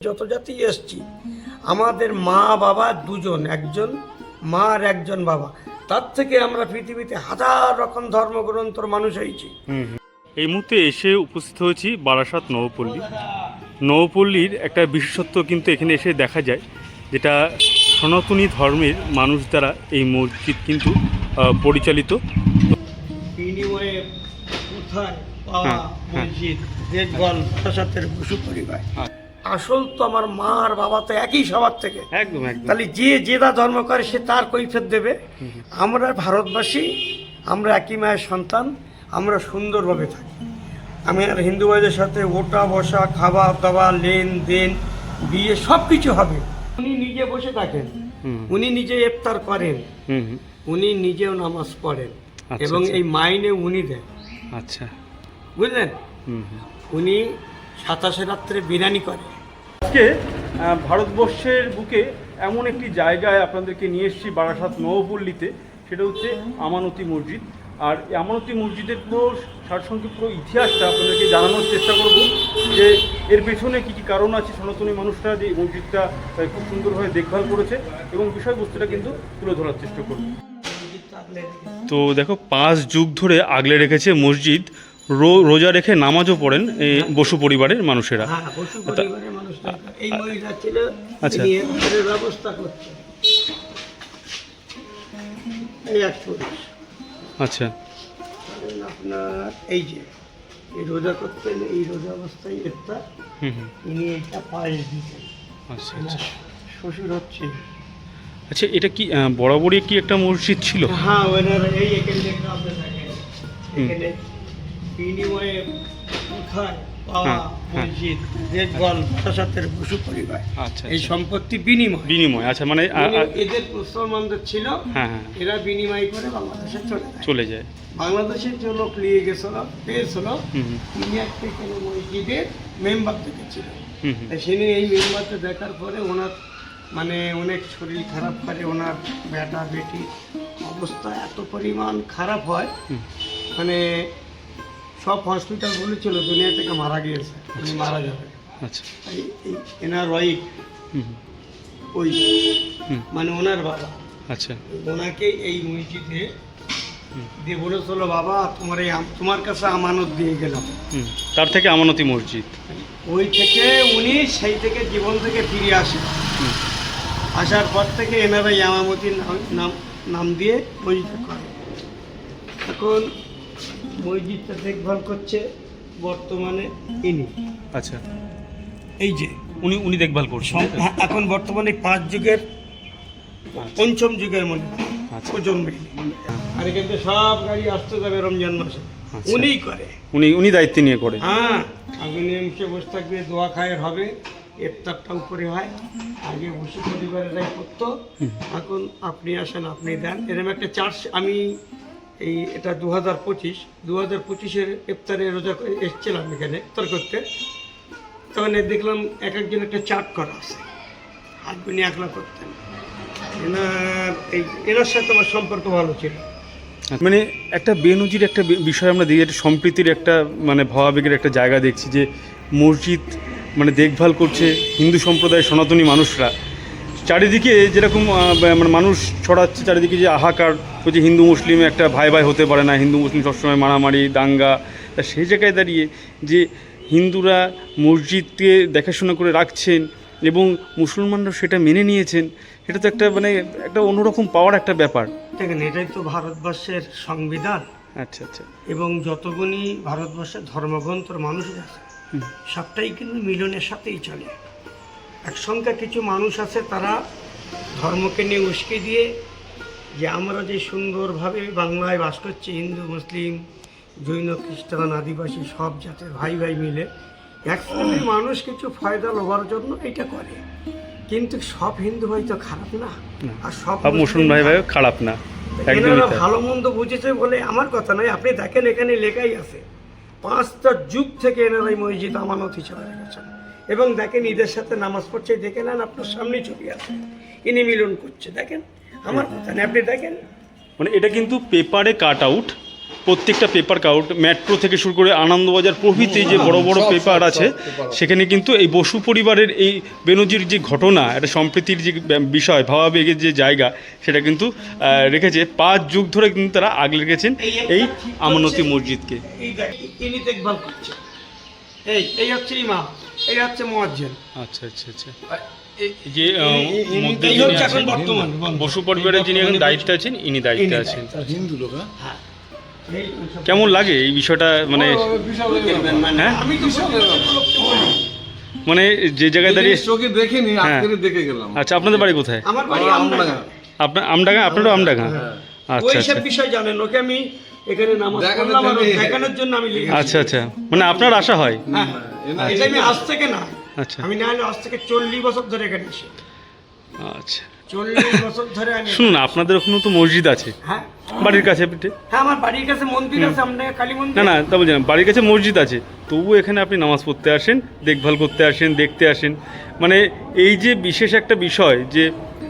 যত জাতি এসছি আমাদের মা বাবা দুজন একজন মা আর একজন বাবা তার থেকে আমরা পৃথিবীতে হাজার রকম ধর্মগ্রন্থর মানুষ হয়েছি। এই মুহূর্তে এসে উপস্থিত হয়েছি বারাসাত নবপল্লী। নবপল্লীর একটা বিশেষত্ব কিন্তু এখানে এসে দেখা যায় যেটা সনাতনী ধর্মের মানুষ দ্বারা এই মসজিদ কিন্তু পরিচালিত। বিনিময়ে কোথায় পাওয়া হ্যাঁ, হ্যাঁ। মসজিদ দেখভাল বসু পরিবার। আচ্ছা। আসল তো আমার মা আর বাবা তো একই সবার থেকে। একদম তাহলে যে যেটা ধর্ম করে সে তার কৈফিয়ত দেবে। আমরা ভারতবাসী আমরা একই মায়ের সন্তান আমরা সুন্দরভাবে থাকি। আমি আর হিন্দু ভাইদের সাথে ওটা বসা খাওয়া দাওয়া লেনদেন বিয়ে সব কিছু হবে। উনি নিজে বসে থাকেন। উনি নিজে ইফতার করেন। উনি নিজেও নামাজ পড়েন। আচ্ছা, এবং আচ্ছা। এই মাইনে উনি দেন। আচ্ছা। বুঝলেন? উনি সাতাশে রাত্রে বিরিয়ানি করে। আজকে ভারতবর্ষের বুকে এমন একটি জায়গায় আপনাদেরকে নিয়ে এসেছি বারাসাত নবপল্লীতে সেটা হচ্ছে আমানতি মসজিদ। আর এই আমানতি মসজিদের পুরো সারসংক্ষেপ পুরো ইতিহাসটা আপনাদেরকে জানানোর চেষ্টা করব যে এর পেছনে কী কী কারণ আছে সনাতনী মানুষরা যে এই মসজিদটা খুব সুন্দরভাবে দেখভাল করেছে এবং বিষয়বস্তুটা কিন্তু তুলে ধরার চেষ্টা করব। তো দেখো পাঁচ যুগ ধরে আগলে রেখেছে মসজিদ। রোজা রেখে নামাজও পড়েন এই বসু পরিবারের মানুষেরা। হ্যাঁ বসু পরিবারের মানুষ দরকার। এই মহিলা ছিল আচ্ছা। আচ্ছা। আপনার এই যে এই রোজা করতেন এই রোজা অবস্থায় একটা ইনি এটা দিতেন। আচ্ছা আচ্ছা। শ্বশুর হচ্ছে। আচ্ছা এটা কি বরাবরই কি একটা মসজিদ ছিল? হ্যাঁ ওনারা এই এখানে বিনিময়ে কোথায় পাওয়া। মসজিদ দেখভাল প্রসাদের বসু পরিবার। আচ্ছা এই আচ্ছা। সম্পত্তি বিনিময়। বিনিময় আচ্ছা মানে এদের মুসলমানদের ছিল হ্যাঁ হ্যাঁ। এরা বিনিময় করে বাংলাদেশে চলে চলে যায়। বাংলাদেশের যে লোক নিয়ে গেছিল পেয়েছিল হুম হুম, তিনি একটা এখানে মসজিদের মেম্বার তিনি এই মেম্বারটা দেখার পরে ওনার মানে অনেক শরীর খারাপ করে ওনার বেটা বেটি অবস্থা এত পরিমাণ খারাপ হয়। মানে সব হসপিটালগুলো ছিল দুনিয়া থেকে মারা গিয়েছে উনি মারা যাবে। আচ্ছা। এই এনার ওয়াইফ ওই। মানে ওনার বাবা। আচ্ছা। ওনাকে এই মসজিদে। দিয়ে বলেছিল বাবা তোমার এই তোমার কাছে আমানত দিয়ে গেলাম। তার থেকে আমানতি মসজিদ। ওই থেকে উনি সেই থেকে জীবন থেকে ফিরে আসেন আসার পর থেকে এনারা ইয়ামামতির নাম- নাম নাম দিয়ে মসজিদ করে। এখন মসজিদটা দেখভাল করছে বর্তমানে ইনি। আচ্ছা। এই যে উনি উনি দেখভাল করছেন। হ্যাঁ, এখন বর্তমানে পাঁচ যুগের পঞ্চম যুগের মনে আচ্ছা। আর এখান থেকে সব গাড়ি আসতে যাবে রমজান মাসে। আচ্ছা। উনিই করে। উনি উনি দায়িত্ব নিয়ে করে। হ্যাঁ আগুন এমসে বসে থাকবে দোয়া খায়ের হবে ইফতারটা উপরে হয় আগে বসে পরিবারেরাই করতো এখন আপনি আসেন আপনি দেন। এরকম একটা চার্জ আমি এই এটা দু হাজার পঁচিশ দু হাজার পঁচিশের ইফতারে রোজা এসেছিলাম এখানে ইফতার করতে। তখন দেখলাম এক একজন একটা চাট করা আছে। আপনি একলা করতেন। এনার এই এনার সাথে আমার সম্পর্ক ভালো ছিল। মানে একটা বেনজির একটা বিষয় আমরা দেখি একটা সম্প্রীতির একটা মানে ভাবাবেগের একটা জায়গা দেখছি যে মসজিদ মানে দেখভাল করছে হিন্দু সম্প্রদায়ের সনাতনী মানুষরা। চারিদিকে যেরকম মানে মানুষ ছড়াচ্ছে চারিদিকে যে হাহাকার যে হিন্দু মুসলিম একটা ভাই ভাই হতে পারে না হিন্দু মুসলিম সবসময় মারামারি দাঙ্গা তা সেই জায়গায় দাঁড়িয়ে যে হিন্দুরা মসজিদকে দেখাশোনা করে রাখছেন এবং মুসলমানরা সেটা মেনে নিয়েছেন সেটা তো একটা মানে একটা অন্যরকম পাওয়ার একটা ব্যাপার। দেখেন এটাই তো ভারতবর্ষের সংবিধান। আচ্ছা আচ্ছা। এবং যতগুলি ভারতবর্ষের ধর্মগ্রন্থর মানুষ আছে। সবটাই কিন্তু মিলনের সাথেই চলে। এক সংখ্যা কিছু মানুষ আছে তারা ধর্মকে নিয়ে উস্কে দিয়ে যে আমরা যে সুন্দরভাবে বাংলায় বাস করছি হিন্দু মুসলিম জৈন খ্রিস্টান আদিবাসী সব জাতের ভাই ভাই মিলে এক শ্রেণির মানুষ কিছু ফায়দা লোবার জন্য এটা করে। কিন্তু সব হিন্দু ভাই তো খারাপ না। আর সব সব মুসলিম ভাই ভাই খারাপ না এনারা ভালো মন্দ বুঝেছে বলে আমার কথা নয় আপনি দেখেন এখানে লেখাই আছে। পাঁচটা যুগ থেকে এনারা মসজিদ আমানত হিসাবে রেখেছেন। এবং দেখেন ঈদের সাথে নামাজ পড়ছে দেখে নেন আপনার সামনে ছবি আছে। ইনি মিলন করছে দেখেন? আমার কথা নেই আপনি দেখেন? মানে এটা কিন্তু পেপারে কাট আউট প্রত্যেকটা পেপার কাউট মেট্রো থেকে শুরু করে আনন্দবাজার প্রভৃতি যে বড় বড় পেপার আছে সেখানে কিন্তু এই বসু পরিবারের এই বেনজির যে ঘটনা একটা সম্প্রীতির যে বিষয় ভাবাবেগের যে জায়গা সেটা কিন্তু রেখেছে। পাঁচ যুগ ধরে কিন্তু তারা আগলে রেখেছেন এই আমানতি মসজিদকে। এই হচ্ছে ইমাম। এই হচ্ছে মোয়াজ্জেন আচ্ছা আচ্ছা আচ্ছা। যে মধ্যে যিনি আছেন, বসু পরিবারের যিনি এখন দায়িত্বে আছেন ইনি দায়িত্বে আছেন। হিন্দু লোক হ্যাঁ? হ্যাঁ। কেমন লাগে এই বিষয়টা? মানে। মানে হ্যাঁ? মানে যে জায়গায় দাঁড়িয়ে চোখে দেখিনি হ্যাঁ। আজকে দেখে গেলাম। আচ্ছা আপনাদের বাড়ি কোথায়? আমার বাড়ি আমডাঙ্গা। আপনার আমডাঙ্গা? আপনারও আমডাঙ্গা। আচ্ছা ওই আচ্ছা। সব বিষয় জানেন ওকে আমি এখানে নামাজ দেখানোর পড়লাম আর দেখানোর জন্য আমি লিখেছি। আচ্ছা আচ্ছা। মানে আপনার আশা হয়? হ্যাঁ এটা আমি আজ থেকে না। আচ্ছা। আমি না হলে আজ থেকে চল্লিশ বছর ধরে এখানে এসে। আচ্ছা। চল্লিশ বছর ধরে আমি শুনুন আপনাদের ওখানেও তো মসজিদ আছে। হ্যাঁ। বাড়ির কাছে হ্যাঁ আমার বাড়ির কাছে মন্দির আছে আমরা কালী মন্দির। না না তা বলছি না বাড়ির কাছে মসজিদ আছে। তবুও এখানে আপনি নামাজ পড়তে আসেন দেখভাল করতে আসেন দেখতে আসেন। মানে এই যে বিশেষ একটা বিষয় যে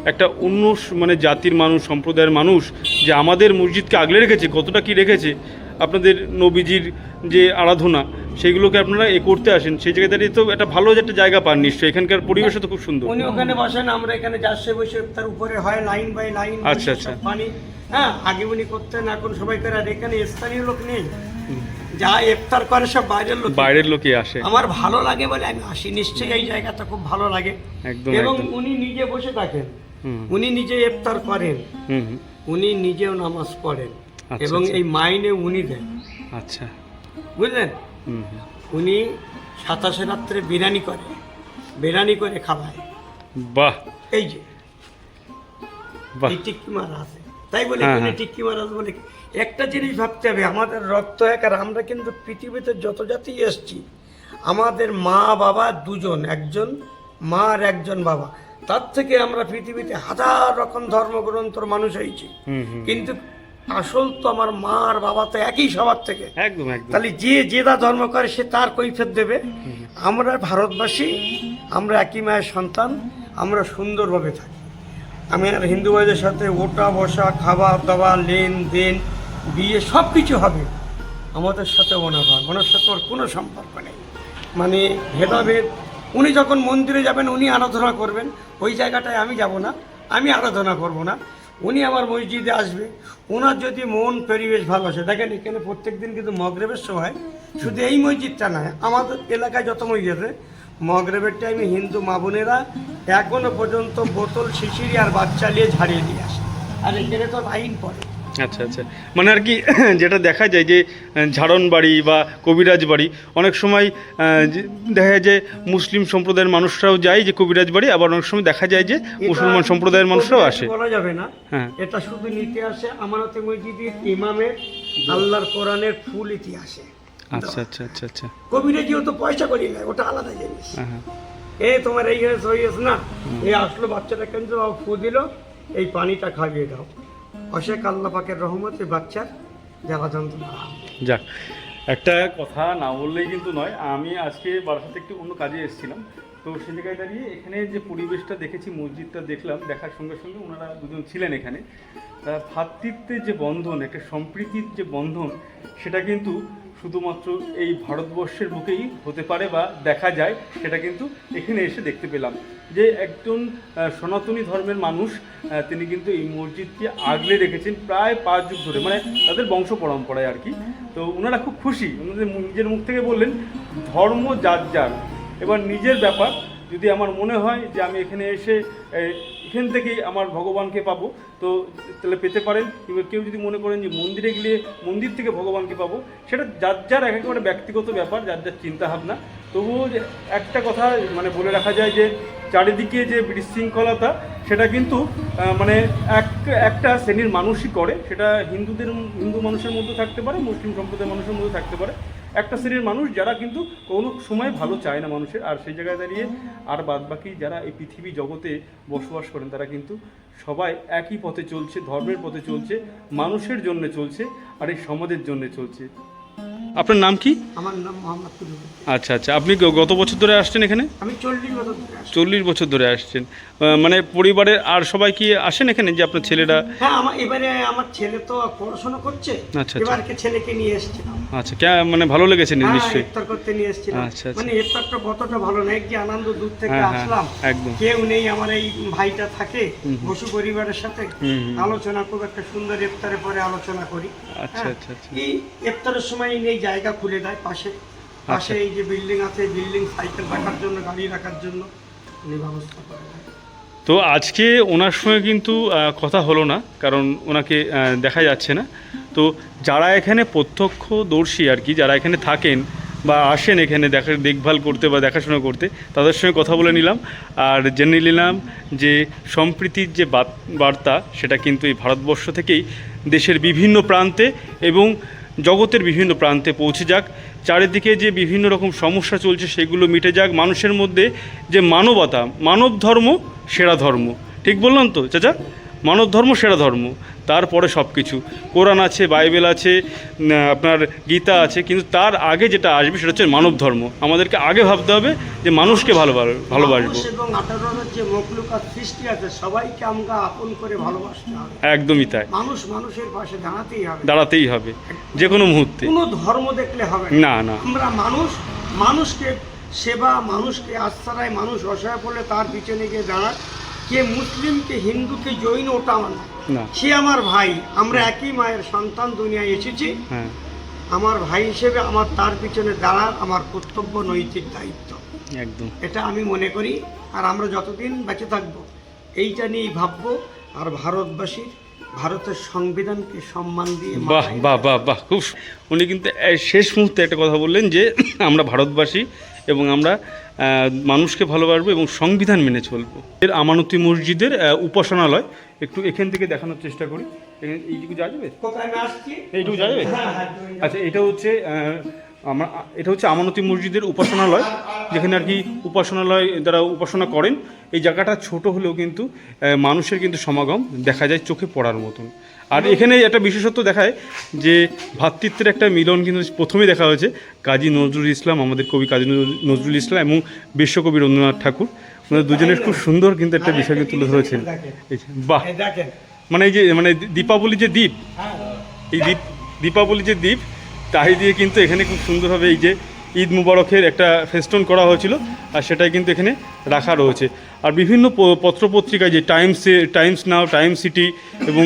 একটা অন্য মানে জাতির মানুষ সম্প্রদায়ের মানুষ যে আমাদের মসজিদকে আগলে রেখেছে কতটা কি রেখেছে আপনাদের নবীজির যে আরাধনা সেগুলোকে আপনারা এ করতে আসেন সেই জায়গায় দাঁড়িয়ে তো একটা ভালো একটা জায়গা পান নিশ্চয়ই এখানকার পরিবেশও তো খুব সুন্দর। উনি ওখানে বসেন আমরা এখানে যাচ্ছে বসে তার উপরে হয় লাইন বাই লাইন আচ্ছা, আচ্ছা। পানি। হ্যাঁ আগে উনি করতেন এখন সবাই করে আর এখানে স্থানীয় লোক নেই। যা ইফতার করে সব বাইরের লোক। বাইরের লোকে আসে। আমার ভালো লাগে বলে আমি আসি নিশ্চয়ই এই জায়গাটা খুব ভালো লাগে। একদম, এবং উনি নিজে বসে থাকেন। উনি নিজে ইফতার করেন। উনি নিজেও নামাজ পড়েন আচ্ছা, এবং আচ্ছা। এই মাইনে উনি দেন। আচ্ছা। বুঝলেন? উনি সাতাশে রাত্রে বিরিয়ানি করে। বিরিয়ানি করে খাওয়ায়। বাহ। এই যে। এই টিক্কি মারা আছে। তাই বলে হ্যাঁ, এখানে হ্যাঁ। টিক্কি মারা আছে বলে একটা জিনিস ভাবতে হবে আমাদের রক্ত এক আর আমরা কিন্তু পৃথিবীতে যত জাতি এসছি আমাদের মা বাবা দুজন একজন মা আর একজন বাবা। তার থেকে আমরা পৃথিবীতে হাজার রকম ধর্মগ্রন্থর মানুষ হয়েছি। কিন্তু আসল তো আমার মা আর বাবা তো একই সবার থেকে। একদম একদম। তাহলে যে যেটা ধর্ম করে সে তার কৈফিয়ত দেবে। আমরা ভারতবাসী আমরা একই মায়ের সন্তান আমরা সুন্দরভাবে থাকি। আমি আর হিন্দু ভাইদের সাথে ওটা বসা খাওয়া দাওয়া লেনদেন বিয়ে সব কিছু হবে। আমাদের সাথে ওনার ওনার সাথে ওর কোনো সম্পর্ক নেই। মানে ভেদাভেদ উনি যখন মন্দিরে যাবেন, উনি আরাধনা করবেন, ওই জায়গাটায় আমি যাব না, আমি আরাধনা করব না। উনি আমার মসজিদে আসবে ওনার যদি মন, পরিবেশ ভালো আছে দেখেন এখানে প্রত্যেক দিন কিন্তু মগরেবের সময় শুধু এই মসজিদটা নয় আমাদের এলাকায় যত মসজিদ আছে, মগরেবের টাইমে হিন্দু মা বোনেরা এখনও পর্যন্ত বোতল, শিশিরি আর বাচ্চা নিয়ে ঝাড়িয়ে দিয়ে আসে। আর এখানে তো লাইন পড়ে। আচ্ছা আচ্ছা। মানে আর কি যেটা দেখা যায় যে ঝাড়ন বাড়ি বা কবিরাজ বাড়ি অনেক সময় দেখা যায় যে মুসলিম সম্প্রদায়ের মানুষরাও যায় যে কবিরাজ বাড়ি আবার অনেক সময় দেখা যায় যে মুসলমান সম্প্রদায়ের মানুষরাও আসে। বলা যাবে না। হ্যাঁ। এটা শুধু নিতে আসে আমানতে মসজিদের ইমামের আল্লাহর কোরআনের ফুল ইতিহাসে। আচ্ছা আচ্ছা আচ্ছা আচ্ছা। কবিরাজিও তো পয়সা করি না ওটা আলাদা জিনিস। হ্যাঁ হ্যাঁ। এ তোমার এই হয়েছে ওই হয়েছে না। এই আসলো বাচ্চাটা বাবা ফু দিল এই পানিটা খাইয়ে দাও। অশেখ আল্লাহ পাকের রহমতে বাচ্চার জ্বালা যন্ত্রণা। যাক, একটা কথা না বললেই কিন্তু নয়, আমি আজকে বারাসাতে একটু অন্য কাজে এসেছিলাম। তো সে জায়গায় দাঁড়িয়ে এখানে যে পরিবেশটা দেখেছি, মসজিদটা দেখলাম, দেখার সঙ্গে সঙ্গে ওনারা দুজন ছিলেন এখানে। তা ভ্রাতৃত্বের যে বন্ধন, একটা সম্প্রীতির যে বন্ধন, সেটা কিন্তু শুধুমাত্র এই ভারতবর্ষের বুকেই হতে পারে বা দেখা যায়, সেটা কিন্তু এখানে এসে দেখতে পেলাম। যে একজন সনাতনী ধর্মের মানুষ তিনি কিন্তু এই মসজিদকে আগলে রেখেছেন প্রায় পাঁচ যুগ ধরে মানে তাদের বংশ পরম্পরায় আর কি। তো ওনারা খুব খুশি ওনাদের নিজের মুখ থেকে বললেন, ধর্ম যার যার। এবার নিজের ব্যাপার, যদি আমার মনে হয় যে আমি এখানে এসে এখান থেকেই আমার ভগবানকে পাবো, তো তাহলে পেতে পারেন। কিংবা কেউ যদি মনে করেন যে মন্দিরে গেলে মন্দির থেকে ভগবানকে পাবো, সেটা যার যার এক একেবারে ব্যক্তিগত ব্যাপার, যার যার চিন্তাভাবনা। তবুও যে একটা কথা মানে বলে রাখা যায় যে চারিদিকে যে বিশৃঙ্খলতা, সেটা কিন্তু মানে এক, একটা শ্রেণির মানুষই করে। সেটা হিন্দুদের, হিন্দু মানুষের মধ্যে থাকতে পারে, মুসলিম সম্প্রদায়ের মানুষের মধ্যে থাকতে পারে। একটা শ্রেণির মানুষ যারা কিন্তু কোনো সময় ভালো চায় না মানুষের, আর সেই জায়গায় দাঁড়িয়ে আর বাদ বাকি যারা এই পৃথিবী জগতে বসবাস করেন, তারা কিন্তু সবাই একই পথে চলছে, ধর্মের পথে চলছে, মানুষের জন্য চলছে, আর এই সমাজের জন্য চলছে। আপনার নাম কি? আমার নাম মোহাম্মদ আচ্ছা আচ্ছা। আপনি গত বছর ধরে আসছেন এখানে? আমি চল্লিশ বছর চল্লিশ বছর ধরে আসছেন। মানে পরিবারের আর সবাই কি আসেন এখানে যে আপনার ছেলেরা? হ্যাঁ আমার এবারে আমার ছেলে তো পড়াশোনা করছে। আচ্ছা, আচ্ছা। এবারকে ছেলেকে নিয়ে এসেছিলাম। আচ্ছা কে মানে ভালো লেগেছে হ্যাঁ, নিশ্চয়ই? ইফতার করতে নিয়ে এসেছিলাম। আচ্ছা, আচ্ছা। মানে ইফতারটা কতটা ভালো না যে আনন্দ দূর থেকে হ্যাঁ, হ্যাঁ, আসলাম। একদম। কেউ নেই আমার এই ভাইটা থাকে বসু পরিবারের সাথে। আলোচনা খুব একটা সুন্দর ইফতারের পরে আলোচনা করি। আচ্ছা, আচ্ছা, আচ্ছা। এই ইফতারের সময় নেই জায়গা খুলে দেয় পাশে। পাশে এই যে বিল্ডিং আছে বিল্ডিং সাইকেল রাখার জন্য গাড়ি রাখার জন্য উনি ব্যবস্থা করে দেয়। তো আজকে ওনার সঙ্গে কিন্তু কথা হলো না কারণ ওনাকে দেখা যাচ্ছে না। তো যারা এখানে প্রত্যক্ষদর্শী আর কি যারা এখানে থাকেন বা আসেন এখানে দেখা দেখভাল করতে বা দেখাশোনা করতে তাদের সঙ্গে কথা বলে নিলাম। আর জেনে নিলাম যে সম্প্রীতির যে বার্তা সেটা কিন্তু এই ভারতবর্ষ থেকেই দেশের বিভিন্ন প্রান্তে এবং জগতের বিভিন্ন প্রান্তে পৌঁছে যাক। চারিদিকে যে বিভিন্ন রকম সমস্যা চলছে, সেগুলো মিটে যাক। মানুষের মধ্যে যে মানবতা মানব ধর্ম সেরা ধর্ম। ঠিক বললাম তো, চাচা? মানব ধর্ম সেরা ধর্ম তারপরে সব কিছু কোরআন আছে বাইবেল আছে আপনার গীতা আছে কিন্তু তার আগে যেটা আসবে সেটা হচ্ছে মানব ধর্ম আমাদেরকে আগে ভাবতে হবে যে মানুষকে ভালো ভালোবাসবো। সবাইকে আমরা আপন করে ভালোবাসতে হবে। একদমই তাই। মানুষ মানুষের পাশে দাঁড়াতেই হবে। দাঁড়াতেই হবে যে কোনো মুহূর্তে। কোনো ধর্ম দেখলে হবে না। না। আমরা মানুষ মানুষকে সেবা মানুষকে আশ্রয় মানুষ অসহায় পড়লে তার পিছনে গিয়ে দাঁড়ায়। কে মুসলিম কে হিন্দু কে জৈন ওটা আমার না। সে আমার ভাই আমরা একই মায়ের সন্তান দুনিয়ায় এসেছি। হ্যাঁ। আমার ভাই হিসেবে আমার তার পিছনে দাঁড়ার আমার কর্তব্য নৈতিক দায়িত্ব। একদম। এটা আমি মনে করি আর আমরা যতদিন বেঁচে থাকব এইটা নিয়েই ভাববো আর ভারতবাসীর ভারতের সংবিধানকে সম্মান দিয়ে বাহ বাহ বাহ বাহ খুব উনি কিন্তু শেষ মুহূর্তে একটা কথা বললেন যে আমরা ভারতবাসী এবং আমরা মানুষকে ভালোবাসবো এবং সংবিধান মেনে চলবো। এর আমানতি মসজিদের উপাসনালয় একটু এখান থেকে দেখানোর চেষ্টা করি। এইটুকু যাওয়া যাবে? এইটুকু যাওয়া যাবে? হ্যাঁ, হ্যাঁ। আচ্ছা এটা হচ্ছে আমরা এটা হচ্ছে আমানতি মসজিদের উপাসনালয় যেখানে আর কি উপাসনালয় যারা উপাসনা করেন এই জায়গাটা ছোট হলেও কিন্তু মানুষের কিন্তু সমাগম দেখা যায় চোখে পড়ার মতন। আর এখানে একটা বিশেষত্ব দেখায় যে ভ্রাতৃত্বের একটা মিলন কিন্তু প্রথমেই দেখা হয়েছে কাজী নজরুল ইসলাম আমাদের কবি কাজী নজরুল ইসলাম এবং বিশ্বকবি রবীন্দ্রনাথ ঠাকুর। ওনাদের দুজনের খুব সুন্দর কিন্তু একটা বিষয় কিন্তু তুলে ধরেছেন। বাহ। মানে এই যে মানে দীপাবলি যে দ্বীপ হ্যাঁ। এই দ্বীপ দীপাবলি যে দ্বীপ তাই দিয়ে কিন্তু এখানে খুব সুন্দরভাবে এই যে ঈদ মুবারকের একটা ফেস্টন করা হয়েছিল আর সেটাই কিন্তু এখানে রাখা রয়েছে। আর বিভিন্ন পত্রপত্রিকায় যে টাইমসে টাইমস নাও টাইম সিটি এবং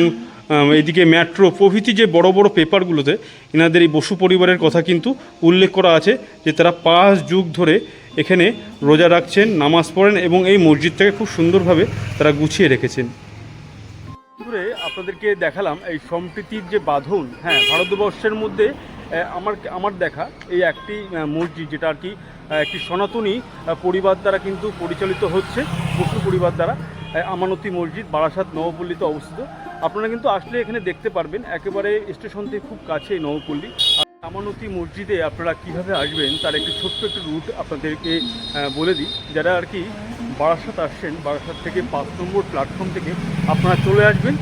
আম, এইদিকে মেট্রো প্রভৃতি যে বড় বড় পেপারগুলোতে এনাদের এই বসু পরিবারের কথা কিন্তু উল্লেখ করা আছে যে তারা পাঁচ যুগ ধরে এখানে রোজা রাখছেন নামাজ পড়েন এবং এই মসজিদটাকে খুব সুন্দরভাবে তারা গুছিয়ে রেখেছেন। আপনাদেরকে দেখালাম এই সম্প্রীতির যে বাঁধন হ্যাঁ ভারতবর্ষের মধ্যে আমার আমার দেখা এই একটি মসজিদ যেটা আর কি একটি সনাতনী পরিবার দ্বারা কিন্তু পরিচালিত হচ্ছে বসু পরিবার দ্বারা আমানতি মসজিদ বারাসাত নবপল্লীতে অবস্থিত। আপনারা কিন্তু আসলে এখানে দেখতে পারবেন, একেবারে স্টেশন থেকে খুব কাছে নবপল্লী আমানতি মসজিদে আপনারা কীভাবে আসবেন, তার একটি ছোট্ট একটি রুট আপনাদেরকে বলে দিই। যারা আর কি বারাসাত আসছেন, বারাসাত থেকে পাঁচ নম্বর প্ল্যাটফর্ম থেকে আপনারা চলে আসবেন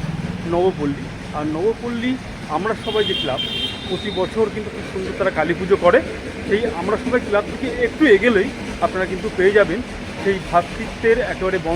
নবপল্লী। আর নবপল্লী আমরা সবাই যে ক্লাব প্রতি বছর কিন্তু খুব সুন্দর তারা কালী পুজো করে। সেই আমরা সবাই ক্লাব থেকে একটু এগেলেই আপনারা কিন্তু পেয়ে যাবেন। সেই ভ্রাতৃত্বের একেবারে